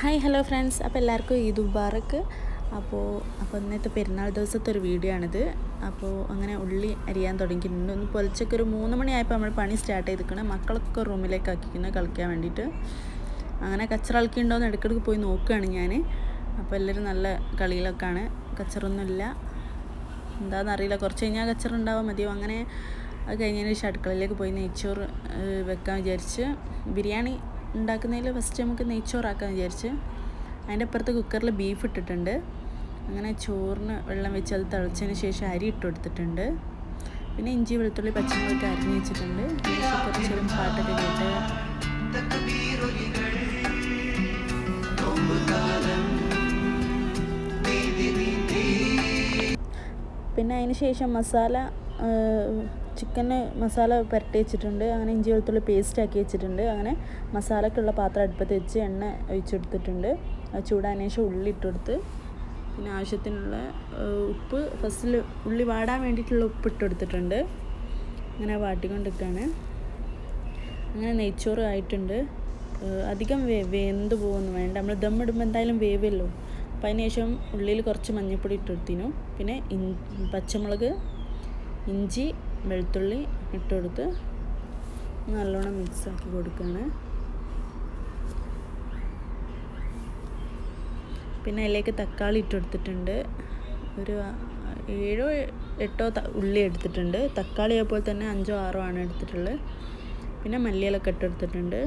Hi hello friends. അപ്പോൾ എല്ലാവർക്കും ഈ മുബാറക്ക് അപ്പോൾ അപ്പോൾ ഇന്നത്തെ പെരുന്നാൾ ദിവസത്തെ ഒരു വീഡിയോ ആണിത്. അപ്പോൾ അങ്ങനെ ഉള്ളി അരിയാൻ തുടങ്ങിയിട്ടുണ്ട്. ഒന്ന് പൊലിച്ചൊക്കെ ഒരു മൂന്ന് മണിയായപ്പോൾ നമ്മൾ പണി സ്റ്റാർട്ട് ചെയ്തിരിക്കണം. മക്കളൊക്കെ റൂമിലേക്ക് ആക്കിക്കുന്നത് കളിക്കാൻ വേണ്ടിയിട്ട്. അങ്ങനെ കച്ചറ കളിക്കുന്നുണ്ടോ എന്ന് ഇടയ്ക്കിടയ്ക്ക് പോയി നോക്കുകയാണ് ഞാൻ. അപ്പോൾ എല്ലാവരും നല്ല കളിയിലൊക്കെ ആണ് കച്ചറൊന്നുമില്ല എന്താണെന്നറിയില്ല കുറച്ച് കഴിഞ്ഞാൽ കച്ചറ ഉണ്ടാവാൻ മതിയോ അങ്ങനെ അത് കഴിഞ്ഞതിന് ശേഷം അടുക്കളയിലേക്ക് പോയി നെയ്ച്ചോറ് വെക്കാൻ വിചാരിച്ച്. ബിരിയാണി ഉണ്ടാക്കുന്നതിൽ ഫസ്റ്റ് നമുക്ക് നെയ്ച്ചോറാക്കാൻ വിചാരിച്ച്. അതിന്റെ അപ്പുറത്ത് കുക്കറിൽ ബീഫ് ഇട്ടിട്ടുണ്ട്. അങ്ങനെ ചോറിന് വെള്ളം വെച്ച് അത് തിളച്ചതിന് ശേഷം അരി ഇട്ട് കൊടുത്തിട്ടുണ്ട്. പിന്നെ ഇഞ്ചി വെളുത്തുള്ളി പച്ചമുളകൊക്കെ അരിഞ്ഞ് വെച്ചിട്ടുണ്ട്. കുറച്ചേരം പാട്ടൊക്കെ കേട്ട്. പിന്നെ അതിന് ശേഷം മസാല ചിക്കന് മസാല പുരട്ടി വെച്ചിട്ടുണ്ട്. അങ്ങനെ ഇഞ്ചി വെളുത്തുള്ളി പേസ്റ്റ് ആക്കി വെച്ചിട്ടുണ്ട്. അങ്ങനെ മസാലക്കുള്ള പാത്രം അടുപ്പത്ത് വെച്ച് എണ്ണ ഒഴിച്ചെടുത്തിട്ടുണ്ട് ചൂടാൻ ശേഷം ഉള്ളി ഇട്ട് കൊടുത്ത് പിന്നെ ആവശ്യത്തിനുള്ള ഉപ്പ്. ഫസ്റ്റിൽ ഉള്ളി വാടാൻ വേണ്ടിയിട്ടുള്ള ഉപ്പ് ഇട്ട് കൊടുത്തിട്ടുണ്ട്. അങ്ങനെ വാട്ടിക്കൊണ്ടിരിക്കുകയാണ് അങ്ങനെ നെയ്ച്ചോറ് ആയിട്ടുണ്ട്. അധികം വേ വെന്ത് പോകുന്നു വേണ്ട. നമ്മൾ ദം ഇടുമ്പോൾ എന്തായാലും വേവല്ലോ. അപ്പം അതിന് ശേഷം ഉള്ളിൽ കുറച്ച് മഞ്ഞൾപ്പൊടി ഇട്ടെടുത്തിനു പിന്നെ ഇൻ പച്ചമുളക് ഇഞ്ചി വെളുത്തുള്ളി ഇട്ട് കൊടുത്ത് നല്ലോണം മിക്സ് ആക്കി കൊടുക്കുകയാണ്. പിന്നെ അതിലേക്ക് തക്കാളി ഇട്ട് കൊടുത്തിട്ടുണ്ട് ഒരു ഏഴോ എട്ടോ ഉള്ളി എടുത്തിട്ടുണ്ട്. തക്കാളി അതുപോലെ തന്നെ അഞ്ചോ ആറോ ആണ് എടുത്തിട്ടുള്ളത്. പിന്നെ മല്ലിയിലൊക്കെ ഇട്ടെടുത്തിട്ടുണ്ട്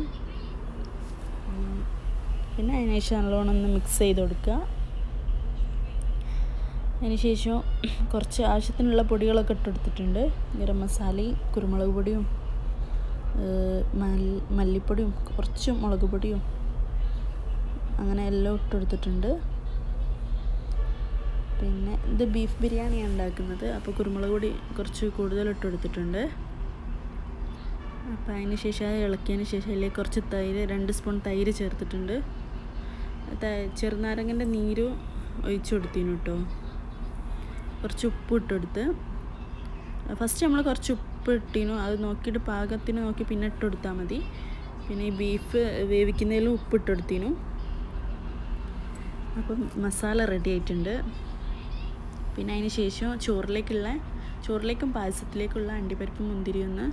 പിന്നെ അതിനുശേഷം നല്ലോണം ഒന്ന് മിക്സ് ചെയ്ത് കൊടുക്കുക. അതിന് ശേഷം കുറച്ച് ആവശ്യത്തിനുള്ള പൊടികളൊക്കെ ഇട്ടെടുത്തിട്ടുണ്ട്. ഗരം മസാലയും കുരുമുളക് പൊടിയും മല്ലിപ്പൊടിയും കുറച്ച് മുളക് പൊടിയും അങ്ങനെ എല്ലാം ഇട്ടെടുത്തിട്ടുണ്ട്. പിന്നെ ഇത് ബീഫ് ബിരിയാണിയാണ് ഉണ്ടാക്കുന്നത്. അപ്പോൾ കുരുമുളക് പൊടി കുറച്ച് കൂടുതൽ ഇട്ടെടുത്തിട്ടുണ്ട്. അപ്പോൾ അതിന് ശേഷം അത് ഇളക്കിയതിന് ശേഷം അതിലേക്ക് കുറച്ച് തൈര് രണ്ട് സ്പൂൺ തൈര് ചേർത്തിട്ടുണ്ട്. ചെറുനാരങ്ങന്റെ നീരും ഒഴിച്ചു കൊടുത്തിനു കേട്ടോ. കുറച്ച് ഉപ്പ് ഇട്ടെടുത്ത് ഫസ്റ്റ് നമ്മൾ കുറച്ച് ഉപ്പ് ഇട്ടിനു അത് നോക്കിയിട്ട് പാകത്തിന് നോക്കി പിന്നെ ഇട്ടെടുത്താൽ മതി. പിന്നെ ഈ ബീഫ് വേവിക്കുന്നതിലും ഉപ്പ് ഇട്ട് കൊടുത്തിനു അപ്പം മസാല റെഡി ആയിട്ടുണ്ട്. പിന്നെ അതിന് ശേഷം ചോറിലേക്കുള്ള ചോറിലേക്കും പായസത്തിലേക്കുള്ള അണ്ടിപ്പരിപ്പ് മുന്തിരി ഒന്ന്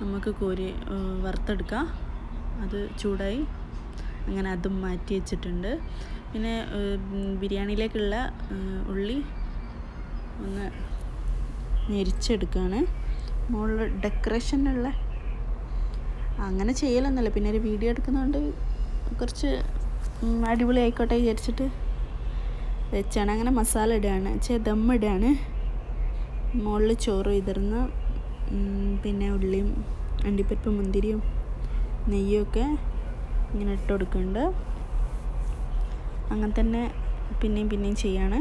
നമുക്ക് കോരി വറുത്തെടുക്കാം. അത് ചൂടായി അങ്ങനെ അതും മാറ്റി വെച്ചിട്ടുണ്ട്. പിന്നെ ബിരിയാണിയിലേക്കുള്ള ഉള്ളി ഒന്ന് ഞെരിച്ചെടുക്കുകയാണ് മുകളിൽ ഡെക്കറേഷനുള്ള അങ്ങനെ ചെയ്യലൊന്നുമല്ല. പിന്നെ ഒരു വീഡിയോ എടുക്കുന്നതുകൊണ്ട് കുറച്ച് അടിപൊളി ആയിക്കോട്ടെ വിചാരിച്ചിട്ട് വെച്ചാണ്. അങ്ങനെ മസാല ഇടുകയാണ് ചെ ദം ഇടുകയാണ് മുകളിൽ ചോറ് വിതർന്ന് പിന്നെ ഉള്ളിയും അണ്ടിപ്പരിപ്പ് മുന്തിരിയും നെയ്യൊക്കെ ഇങ്ങനെ ഇട്ട് കൊടുക്കുന്നുണ്ട്. അങ്ങനെ തന്നെ പിന്നെയും പിന്നെയും ചെയ്യാണ്.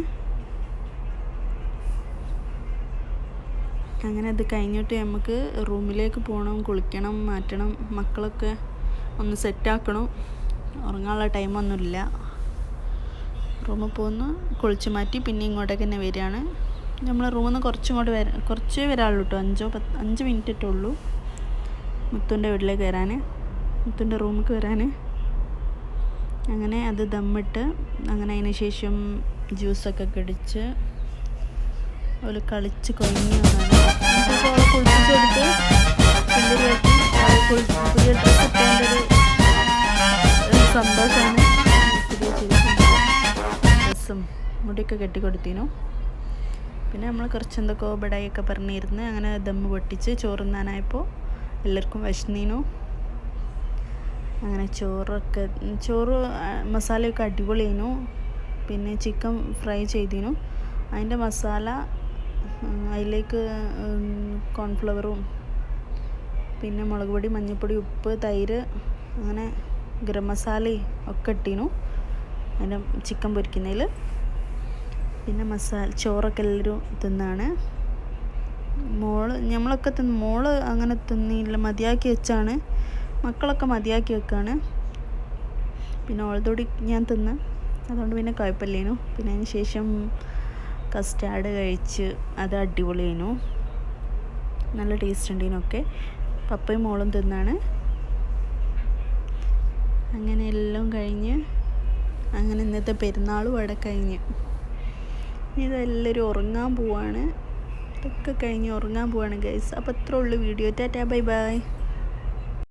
അങ്ങനെ അത് കഴിഞ്ഞിട്ട് നമുക്ക് റൂമിലേക്ക് പോകണം കുളിക്കണം മാറ്റണം മക്കളൊക്കെ ഒന്ന് സെറ്റാക്കണം. ഉറങ്ങാനുള്ള ടൈമൊന്നുമില്ല റൂമിൽ പോകുന്നു കുളിച്ച് മാറ്റി പിന്നെ ഇങ്ങോട്ടേക്ക് തന്നെ വരികയാണ്. നമ്മൾ റൂമിൽ നിന്ന് കുറച്ചിങ്ങോട്ട് വര കുറച്ചേ വരാനുള്ളൂ കേട്ടോ അഞ്ചോ പത്ത് അഞ്ച് മിനിറ്റ് ഇട്ടുള്ളൂ മുത്തുന്റെ വീട്ടിലേക്ക് വരാൻ മുത്തുന്റെ റൂമിലേക്ക് വരാൻ അങ്ങനെ അത് ദമ്മിട്ട് അങ്ങനെ അതിന് ശേഷം ജ്യൂസൊക്കെ കടിച്ച് അവൾ കളിച്ച് കൊഞ്ഞു വന്നാണ്. അവളെ കുളിപ്പിച്ച് കൊടുത്ത് പിള്ളേരുമായിട്ട് അവളെ കുളിച്ച് പുതിയ ഡ്രസ്സ് ഇട്ടതിന്റെ ഒരു സന്തോഷമാണ് പുതിയ ഡ്രസ്സും മുടിയൊക്കെ കെട്ടിക്കൊടുത്തിനു പിന്നെ നമ്മൾ കുറച്ച് എന്തൊക്കെയോ ബടായിയൊക്കെ പറഞ്ഞിരുന്ന് അങ്ങനെ ദമ്മ് പൊട്ടിച്ച് ചോറുന്നാനായപ്പോൾ എല്ലാവർക്കും വിശന്നീനു. അങ്ങനെ ചോറൊക്കെ ചോറ് മസാലയൊക്കെ അടിപൊളിയേനു. പിന്നെ ചിക്കൻ ഫ്രൈ ചെയ്തിനു. അതിന്റെ മസാല അതിലേക്ക് കോൺഫ്ലവറും പിന്നെ മുളക് പൊടി മഞ്ഞൾപ്പൊടി ഉപ്പ് തൈര് അങ്ങനെ ഗരം മസാലയും ഒക്കെ ഇട്ടീനു. അതിന്റെ ചിക്കൻ പൊരിക്കുന്നതിൽ പിന്നെ മസാല ചോറൊക്കെ എല്ലാവരും തിന്നാണ്. മോൾ നമ്മളൊക്കെ തിന്ന് മോൾ അങ്ങനെ തിന്നില്ല മതിയാക്കി വെച്ചാണ്. മക്കളൊക്കെ മതിയാക്കി വെക്കാണ്. പിന്നെ ഓൾറെഡി ഞാൻ തിന്ന്. അതുകൊണ്ട് പിന്നെ കുഴപ്പമില്ലേനു. പിന്നെ അതിന് ശേഷം കസ്റ്റാർഡ് കഴിച്ച് അത് അടിപൊളിയേനു നല്ല ടേസ്റ്റ് ഉണ്ട് ഇതിനൊക്കെ. പപ്പയും മോളും തിന്നാണ്. അങ്ങനെ എല്ലാം കഴിഞ്ഞ് അങ്ങനെ ഇന്നത്തെ പെരുന്നാളും അവിടെ കഴിഞ്ഞ്. ഇതെല്ലാവരും ഉറങ്ങാൻ പോവാണ്. ഇതൊക്കെ കഴിഞ്ഞ് ഉറങ്ങാൻ പോവാണ് ഗൈസ് അപ്പോൾ ഇത്രേ ഉള്ളൂ വീഡിയോ. Tata bye bye.